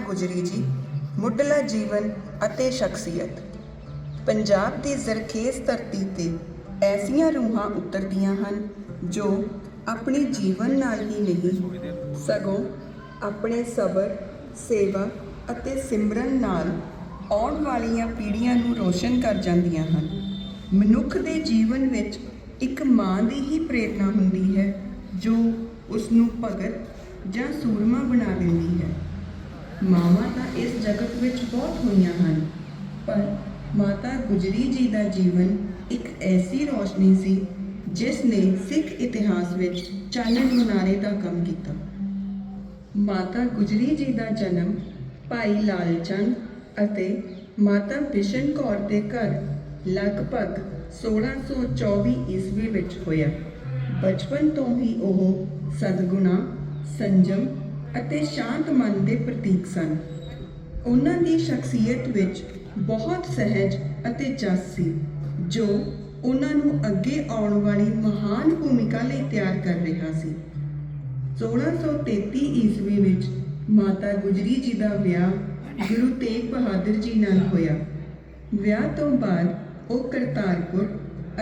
ਗੁਜਰੀ ਜੀ, ਮੁੱਢਲਾ ਜੀਵਨ ਅਤੇ ਸ਼ਖਸੀਅਤ। ਪੰਜਾਬ ਦੀ ਜ਼ਰਖੇਜ਼ ਧਰਤੀ ਤੇ ਐਸੀਆਂ ਰੂਹਾਂ ਉਤਰਦੀਆਂ ਹਨ, ਜੋ ਆਪਣੇ ਜੀਵਨ ਨਾਲ ਹੀ ਨਹੀਂ, ਸਗੋਂ ਆਪਣੇ ਸਬਰ, ਸੇਵਾ ਅਤੇ ਸਿਮਰਨ ਨਾਲ ਆਉਣ ਵਾਲੀਆਂ ਪੀੜ੍ਹੀਆਂ ਨੂੰ ਰੋਸ਼ਨ ਕਰ ਜਾਂਦੀਆਂ ਹਨ। ਮਨੁੱਖ ਦੇ ਜੀਵਨ ਵਿੱਚ ਇੱਕ ਮਾਂ ਦੀ ਹੀ ਪ੍ਰੇਰਣਾ ਹੁੰਦੀ ਹੈ, ਜੋ ਉਸ ਨੂੰ ਭਗਤ ਜਾਂ ਸੂਰਮਾ ਬਣਾ ਦਿੰਦੀ ਹੈ। ਮਾਵਾਂ ਤਾਂ ਇਸ ਜਗਤ ਵਿੱਚ ਬਹੁਤ ਹੋਈਆਂ ਹਨ, ਪਰ ਮਾਤਾ ਗੁਜਰੀ ਜੀ ਦਾ ਜੀਵਨ ਇੱਕ ਐਸੀ ਰੋਸ਼ਨੀ ਸੀ, ਜਿਸ ਨੇ ਸਿੱਖ ਇਤਿਹਾਸ ਵਿੱਚ ਚਾਨਣ ਮੁਨਾਰੇ ਦਾ ਕੰਮ ਕੀਤਾ। ਮਾਤਾ ਗੁਜਰੀ ਜੀ ਦਾ ਜਨਮ ਭਾਈ ਲਾਲਚੰਦ ਅਤੇ ਮਾਤਾ ਬਿਸ਼ਨ ਕੌਰ ਦੇ ਘਰ ਲਗਭਗ 1624 ਈਸਵੀ ਵਿੱਚ ਹੋਇਆ। ਬਚਪਨ ਤੋਂ ਹੀ ਉਹ ਸਦਗੁਣਾ, ਸੰਜਮ ਅਤੇ ਸ਼ਾਂਤ ਮਨ ਦੇ ਪ੍ਰਤੀਕ ਸਨ। ਉਹਨਾਂ ਦੀ ਸ਼ਖਸੀਅਤ ਵਿੱਚ ਬਹੁਤ ਸਹਿਜ ਅਤੇ ਜਸ ਸੀ, ਜੋ ਉਹਨਾਂ ਨੂੰ ਅੱਗੇ ਆਉਣ ਵਾਲੀ ਮਹਾਨ ਭੂਮਿਕਾ ਲਈ ਤਿਆਰ ਕਰ ਰਿਹਾ ਸੀ। 1633 ਈਸਵੀ ਵਿੱਚ ਮਾਤਾ ਗੁਜਰੀ ਜੀ ਦਾ ਵਿਆਹ ਗੁਰੂ ਤੇਗ ਬਹਾਦਰ ਜੀ ਨਾਲ ਹੋਇਆ। ਵਿਆਹ ਤੋਂ ਬਾਅਦ ਉਹ ਕਰਤਾਰਪੁਰ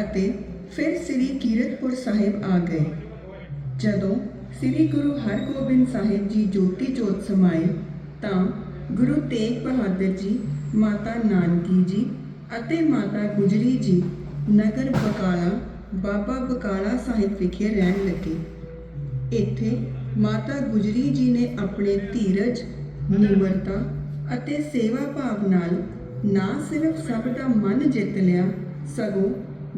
ਅਤੇ ਫਿਰ ਸ੍ਰੀ ਕੀਰਤਪੁਰ ਸਾਹਿਬ ਆ ਗਏ। ਜਦੋਂ ਸ੍ਰੀ ਗੁਰੂ ਹਰਗੋਬਿੰਦ ਸਾਹਿਬ ਜੀ ਜੋਤੀ ਜੋਤ ਸਮਾਏ ਤਾਂ ਗੁਰੂ ਤੇਗ ਬਹਾਦਰ ਜੀ, ਮਾਤਾ ਨਾਨਕੀ ਜੀ ਅਤੇ ਮਾਤਾ ਗੁਜਰੀ ਜੀ ਨਗਰ ਬਕਾਲਾ, ਬਾਬਾ ਬਕਾਲਾ ਸਾਹਿਬ ਵਿਖੇ ਰਹਿਣ ਲੱਗੇ। ਇੱਥੇ ਮਾਤਾ ਗੁਜਰੀ ਜੀ ਨੇ ਆਪਣੇ ਧੀਰਜ ਨਿਮਰਤਾ ਅਤੇ ਸੇਵਾ ਭਾਵ ਨਾਲ ਨਾ ਸਿਰਫ ਸਭ ਦਾ ਮਨ ਜਿੱਤ ਲਿਆ, ਸਗੋਂ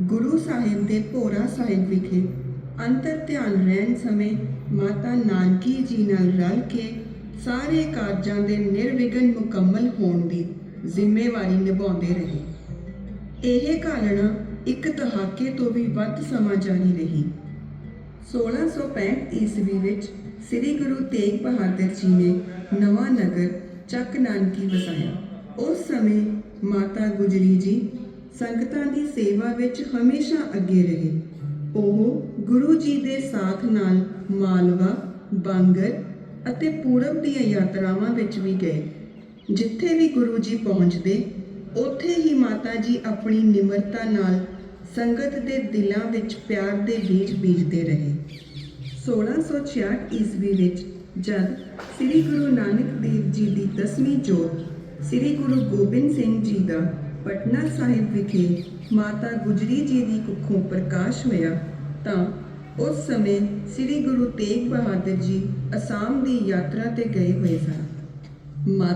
ਗੁਰੂ ਸਾਹਿਬ ਦੇ ਭੋਰਾ ਸਾਹਿਬ ਵਿਖੇ ਅੰਤਰ ਧਿਆਨ ਰਹਿਣ ਸਮੇਂ ਮਾਤਾ ਨਾਨਕੀ ਜੀ ਨਾਲ ਰਲ ਕੇ ਸਾਰੇ ਕਾਰਜਾਂ ਦੇ ਨਿਰਵਿਘਨ ਮੁਕੰਮਲ ਹੋਣ ਦੀ ਜ਼ਿੰਮੇਵਾਰੀ ਨਿਭਾਉਂਦੇ ਰਹੇ। ਇਹ ਘਾਲਣਾ ਇੱਕ ਦਹਾਕੇ ਤੋਂ ਵੀ ਵੱਧ ਸਮਾਂ ਜਾਰੀ ਰਹੀ। 1665 ਈਸਵੀ ਵਿੱਚ ਸ੍ਰੀ ਗੁਰੂ ਤੇਗ ਬਹਾਦਰ ਜੀ ਨੇ ਨਵਾਂ ਨਗਰ ਚੱਕ ਨਾਨਕੀ ਵਸਾਇਆ। ਉਸ ਸਮੇਂ ਮਾਤਾ ਗੁਜਰੀ ਜੀ ਸੰਗਤਾਂ ਦੀ ਸੇਵਾ ਵਿੱਚ ਹਮੇਸ਼ਾ ਅੱਗੇ ਰਹੇ। ਉਹ ਗੁਰੂ ਜੀ ਦੇ ਸਾਥ ਨਾਲ ਮਾਲਵਾ, ਬਾਂਗਰ ਅਤੇ ਪੂਰਬ ਦੀਆਂ ਯਾਤਰਾਵਾਂ ਵਿੱਚ ਵੀ ਗਏ। ਜਿੱਥੇ ਵੀ ਗੁਰੂ ਜੀ ਪਹੁੰਚਦੇ, ਉੱਥੇ ਹੀ ਮਾਤਾ ਜੀ ਆਪਣੀ ਨਿਮਰਤਾ ਨਾਲ ਸੰਗਤ ਦੇ ਦਿਲਾਂ ਵਿੱਚ ਪਿਆਰ ਦੇ ਬੀਜ ਬੀਜਦੇ ਰਹੇ। 1666 ਈਸਵੀ ਵਿੱਚ ਜਦ ਸ੍ਰੀ ਗੁਰੂ ਨਾਨਕ ਦੇਵ ਜੀ ਦੀ 10ਵੀਂ ਜੋਤ ਸ੍ਰੀ ਗੁਰੂ ਗੋਬਿੰਦ ਸਿੰਘ ਜੀ ਦਾ ਪਟਨਾ ਸਾਹਿਬ ਵਿਖੇ ਮਾਤਾ ਗੁਜਰੀ ਜੀ ਦੀ ਕੁੱਖੋਂ ਪ੍ਰਕਾਸ਼ ਹੋਇਆ, ਤਾਂ ਉਸ ਸਮੇਂ ਸ੍ਰੀ ਗੁਰੂ ਤੇਗ ਬਹਾਦਰ ਜੀ ਅਸਾਮ ਦੀ ਯਾਤਰਾ ਤੇ ਗਏ ਹੋਏ ਸਨ।